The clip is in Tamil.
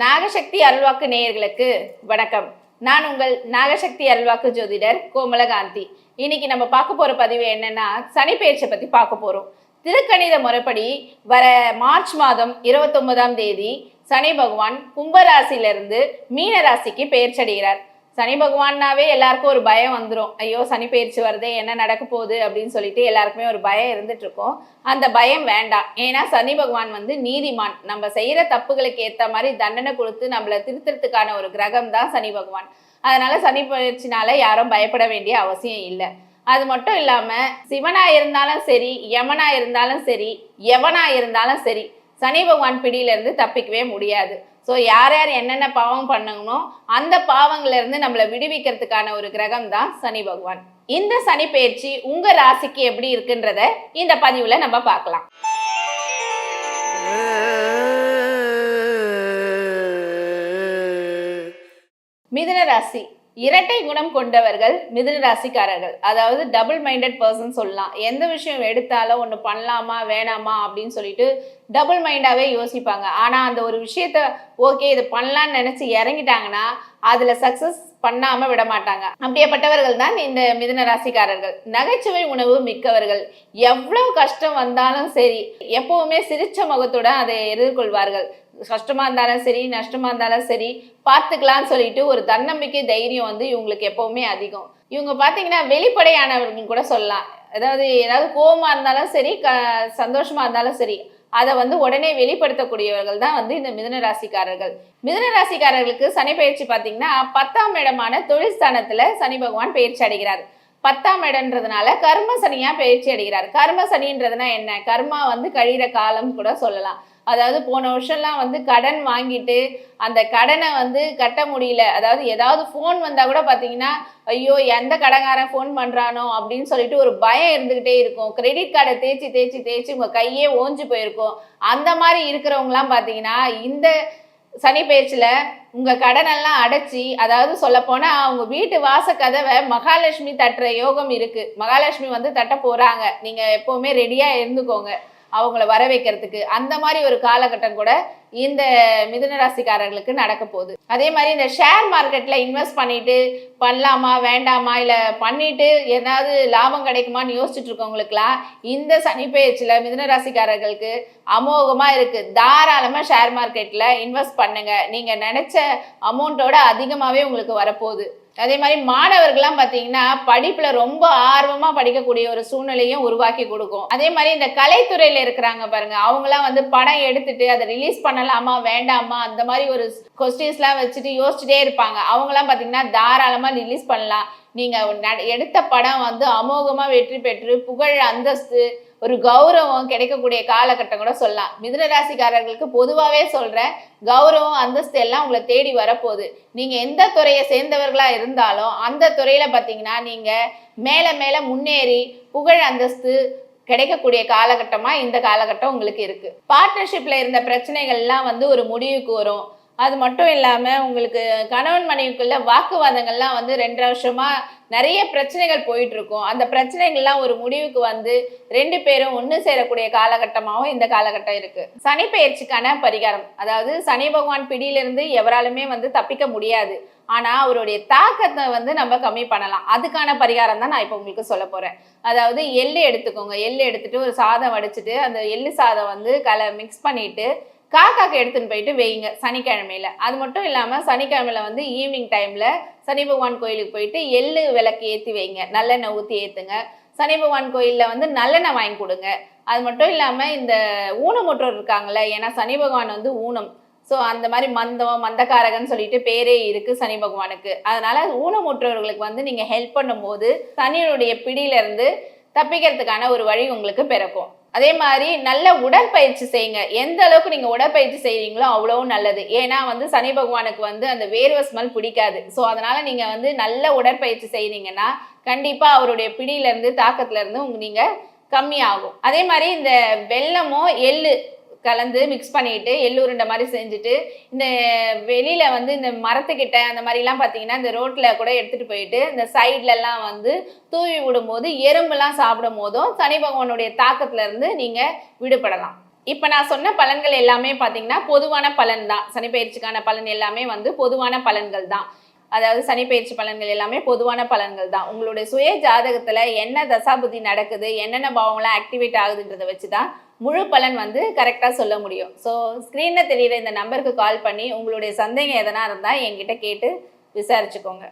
நாகசக்தி அருள்வாக்கு நேயர்களுக்கு வணக்கம். நான் உங்கள் நாகசக்தி அருள்வாக்கு ஜோதிடர் கோமலகாந்தி. இன்னைக்கு நம்ம பார்க்க போற பதிவு என்னன்னா சனி பெயர்ச்சியை பத்தி பார்க்க போறோம். திருக்கணித முறைப்படி வர மார்ச் மாதம் இருபத்தொன்பதாம் தேதி சனி பகவான் கும்பராசியிலிருந்து மீன ராசிக்கு பெயர்ச்சடைகிறார் சனி பகவான்னாவே எல்லாருக்கும் ஒரு பயம் வந்துடும் ஐயோ சனி பயிற்சி வருதே என்ன நடக்க போகுது அப்படின்னு சொல்லிட்டு எல்லாருக்குமே ஒரு பயம் இருந்துட்டு இருக்கும். அந்த பயம் வேண்டாம். ஏன்னா சனி பகவான் வந்து நீதிமான். நம்ம செய்யற தப்புகளுக்கு ஏத்த மாதிரி தண்டனை கொடுத்து நம்மள திருத்தறதுக்கான ஒரு கிரகம் தான் சனி பகவான். அதனால சனி பயிற்சினால யாரும் பயப்பட வேண்டிய அவசியம் இல்லை. அது மட்டும் இல்லாம சிவனா இருந்தாலும் சரி யமனா இருந்தாலும் சரி எவனா இருந்தாலும் சரி சனி பகவான் பிடியிலிருந்து தப்பிக்கவே முடியாது. ஸோ யார் யார் என்னென்ன பாவம் பண்ணணுமோ அந்த பாவங்கள்லேருந்து நம்மளை விடுவிக்கிறதுக்கான ஒரு கிரகம் தான் சனி பகவான். இந்த சனி பயிற்சி உங்கள் ராசிக்கு எப்படி இருக்குன்றத இந்த பதிவில் நம்ம பார்க்கலாம். மிதுன ராசி. இரட்டை குணம் கொண்டவர்கள் மிதுன ராசிக்காரர்கள். அதாவது டபுள் மைண்டட் பர்சன் சொல்லலாம். எந்த விஷயம் எடுத்தாலும் ஒன்று பண்ணலாமா வேணாமா அப்படின்னு சொல்லிட்டு டபுள் மைண்டாகவே யோசிப்பாங்க. ஆனால் அந்த ஒரு விஷயத்த ஓகே இது பண்ணலான்னு நினச்சி இறங்கிட்டாங்கன்னா அதில் சக்ஸஸ் பண்ணாமல் விட மாட்டாங்க அப்படியேப்பட்டவர்கள் தான் இந்த மிதன ராசிக்காரர்கள். நகைச்சுவை உணவு மிக்கவர்கள். எவ்வளவு கஷ்டம் வந்தாலும் சரி எப்பவுமே சிரிச்ச முகத்துடன் அதை எதிர்கொள்வார்கள். கஷ்டமா இருந்தாலும் சரி நஷ்டமா இருந்தாலும் சரி பார்த்துக்கலாம்னு சொல்லிட்டு ஒரு தன்னம்பிக்கை தைரியம் வந்து இவங்களுக்கு எப்பவுமே அதிகம். இவங்க பார்த்தீங்கன்னா வெளிப்படையானவர்கள் கூட சொல்லலாம். அதாவது ஏதாவது கோவமா இருந்தாலும் சரி க சந்தோஷமா இருந்தாலும் சரி அதை வந்து உடனே வெளிப்படுத்தக்கூடியவர்கள் தான் வந்து இந்த மிதுன ராசிக்காரர்கள். மிதுன ராசிக்காரர்களுக்கு சனி பயிற்சி பார்த்தீங்கன்னா பத்தாம் இடமான தொழில் சனி பகவான் பயிற்சி அடைகிறார். பத்தாம் இடம்ன்றதுனால கர்ம சனியா பயிற்சி அடைகிறார். கர்ம சனின்றதுனா என்ன? கர்மா வந்து கழிகிற காலம் கூட சொல்லலாம். அதாவது போன வருஷம்லாம் வந்து கடன் வாங்கிட்டு அந்த கடனை வந்து கட்ட முடியல. அதாவது ஏதாவது ஃபோன் வந்தால் கூட பார்த்தீங்கன்னா ஐயோ எந்த கடங்காரன் ஃபோன் பண்ணுறானோ அப்படின்னு சொல்லிட்டு ஒரு பயம் இருந்துக்கிட்டே இருக்கும். கிரெடிட் கார்டை தேய்ச்சி தேய்ச்சி தேய்ச்சி உங்கள் கையே ஓஞ்சு போயிருக்கும். அந்த மாதிரி இருக்கிறவங்களாம் பார்த்தீங்கன்னா இந்த சனி பேச்சில் உங்கள் கடனெல்லாம் அடைச்சி அதாவது சொல்லப்போனால் அவங்க வீட்டு வாச கதவை மகாலட்சுமி தட்டுற யோகம் இருக்குது மகாலட்சுமி வந்து தட்ட போகிறாங்க நீங்கள் எப்போவுமே ரெடியாக இருந்துக்கோங்க. அவங்கள வர வைக்கிறதுக்கு அந்த மாதிரி ஒரு காலகட்டம் கூட இந்த மிதுன ராசிக்காரர்களுக்கு நடக்க போகுது. அதே மாதிரி இந்த ஷேர் மார்க்கெட்டில் இன்வெஸ்ட் பண்ணிட்டு பண்ணலாமா வேண்டாமா இல்லை பண்ணிட்டு ஏதாவது லாபம் கிடைக்குமான்னு யோசிச்சுட்டு இருக்கவங்களுக்குலாம் இந்த சனி மிதுன ராசிக்காரர்களுக்கு அமோகமாக இருக்குது தாராளமாக ஷேர் மார்க்கெட்டில் இன்வெஸ்ட் பண்ணுங்கள் நீங்கள் நினச்ச அமௌண்ட்டோட அதிகமாகவே உங்களுக்கு வரப்போகுது. அதே மாதிரி மாணவர்கள்லாம் பார்த்தீங்கன்னா படிப்பில் ரொம்ப ஆர்வமாக படிக்கக்கூடிய ஒரு சூழ்நிலையும் உருவாக்கி கொடுக்கும். அதே மாதிரி இந்த கலைத்துறையில் இருக்கிறாங்க பாருங்க அவங்களாம் வந்து படம் எடுத்துட்டு அதை ரிலீஸ் பண்ணலாமா வேண்டாமா அந்த மாதிரி ஒரு கொஸ்டின்ஸ்லாம் வச்சுட்டு யோசிச்சுட்டே இருப்பாங்க. அவங்களாம் பார்த்தீங்கன்னா தாராளமாக ரிலீஸ் பண்ணலாம். நீங்கள் எடுத்த படம் வந்து அமோகமாக வெற்றி பெற்று புகழ் அந்தஸ்து ஒரு கௌரவம் கிடைக்கக்கூடிய காலகட்டம் கூட சொல்லலாம். மிதுனராசிக்காரர்களுக்கு பொதுவாகவே சொல்கிறேன் கௌரவம் அந்தஸ்து எல்லாம் உங்களை தேடி வரப்போகுது. நீங்கள் எந்த துறையை சேர்ந்தவர்களாக இருந்தாலும் அந்த துறையில் பார்த்தீங்கன்னா நீங்கள் மேலே மேலே முன்னேறி புகழ் அந்தஸ்து கிடைக்கக்கூடிய காலகட்டமாக இந்த காலகட்டம் உங்களுக்கு இருக்குது பார்ட்னர்ஷிப்பில் இருந்த பிரச்சனைகள்லாம் வந்து ஒரு முடிவுக்கு வரும். அது மட்டும் இல்லாமல் உங்களுக்கு கணவன் மனைவிக்குள்ள வாக்குவாதங்கள்லாம் வந்து ரெண்டு வருஷமாக நிறைய பிரச்சனைகள் போயிட்டுருக்கும். அந்த பிரச்சனைகள்லாம் ஒரு முடிவுக்கு வந்து ரெண்டு பேரும் ஒன்று சேரக்கூடிய காலகட்டமாகவும் இந்த காலகட்டம் இருக்குது சனி பயிற்சிக்கான பரிகாரம். அதாவது சனி பகவான் பிடியிலிருந்து எவராலுமே வந்து தப்பிக்க முடியாது. ஆனால் அவருடைய தாக்கத்தை வந்து நம்ம கம்மி பண்ணலாம். அதுக்கான பரிகாரம் தான் நான் இப்போ உங்களுக்கு சொல்ல போகிறேன் அதாவது எள்ளு எடுத்துக்கோங்க. எள்ளு எடுத்துட்டு ஒரு சாதம் வடிச்சிட்டு அந்த எள்ளு சாதம் வந்து கலை மிக்ஸ் பண்ணிவிட்டு காக்காக்கு எடுத்துன்னு போயிட்டு வைங்க சனிக்கிழமையில. அது மட்டும் இல்லாமல் சனிக்கிழமையில வந்து ஈவினிங் டைமில் சனி பகவான் கோயிலுக்கு போயிட்டு எள்ளு விளக்கு ஏற்றி வைங்க நல்லெண்ணெய் ஊற்றி ஏற்றுங்க சனி பகவான் கோயிலில் வந்து நல்லெண்ணெய் வாங்கி கொடுங்க. அது மட்டும் இல்லாமல் இந்த ஊனமுற்றோர் இருக்காங்கல்ல ஏன்னா சனி பகவான் வந்து ஊனம். ஸோ அந்த மாதிரி மந்தம் மந்தக்காரகன் சொல்லிட்டு பேரே இருக்கு சனி பகவானுக்கு. அதனால ஊனமுற்றவர்களுக்கு வந்து நீங்கள் ஹெல்ப் பண்ணும்போது சனியினுடைய பிடியிலேருந்து தப்பிக்கிறதுக்கான ஒரு வழி உங்களுக்கு பிறக்கும். அதே மாதிரி நல்ல உடற்பயிற்சி செய்யுங்க. எந்த அளவுக்கு நீங்க உடற்பயிற்சி செய்யறீங்களோ அவ்வளவு நல்லது. ஏன்னா வந்து சனி பகவானுக்கு வந்து அந்த வேர்வை ஸ்மெல் பிடிக்காது. ஸோ அதனால நீங்க வந்து நல்ல உடற்பயிற்சி செய்யறீங்கன்னா கண்டிப்பா அவருடைய பிடியில இருந்து தாக்கத்துல இருந்து நீங்க கம்மியாகும். அதே மாதிரி இந்த வெள்ளமோ எள்ளு கலந்து மிக்ஸ் பண்ணிட்டு எள்ளுருண்டை மாதிரி செஞ்சுட்டு இந்த வெளியில வந்து இந்த மரத்துக்கிட்ட அந்த மாதிரிலாம் பார்த்தீங்கன்னா இந்த ரோட்ல கூட எடுத்துட்டு போயிட்டு இந்த சைட்லலாம் வந்து தூவி விடும்போது எறும்புலாம் சாப்பிடும் போதும் சனி பகவானுடைய தாக்கத்துல இருந்து நீங்க விடுபடலாம். இப்போ நான் சொன்ன பலன்கள் எல்லாமே பார்த்தீங்கன்னா பொதுவான பலன் தான். சனிப்பயிற்சிக்கான பலன் எல்லாமே வந்து பொதுவான பலன்கள் தான். அதாவது சனிப்பெயர்ச்சி பலன்கள் எல்லாமே பொதுவான பலன்கள் தான். உங்களுடைய சுய ஜாதகத்தில் என்ன தசாபுத்தி நடக்குது என்னென்ன பாவங்களாம் ஆக்டிவேட் ஆகுதுன்றதை வச்சு தான் முழு பலன் வந்து கரெக்டாக சொல்ல முடியும். ஸோ ஸ்க்ரீனில் தெரியிற இந்த நம்பருக்கு கால் பண்ணி உங்களுடைய சந்தேகம் எதனா இருந்தால் என்கிட்ட கேட்டு விசாரிச்சுக்கோங்க.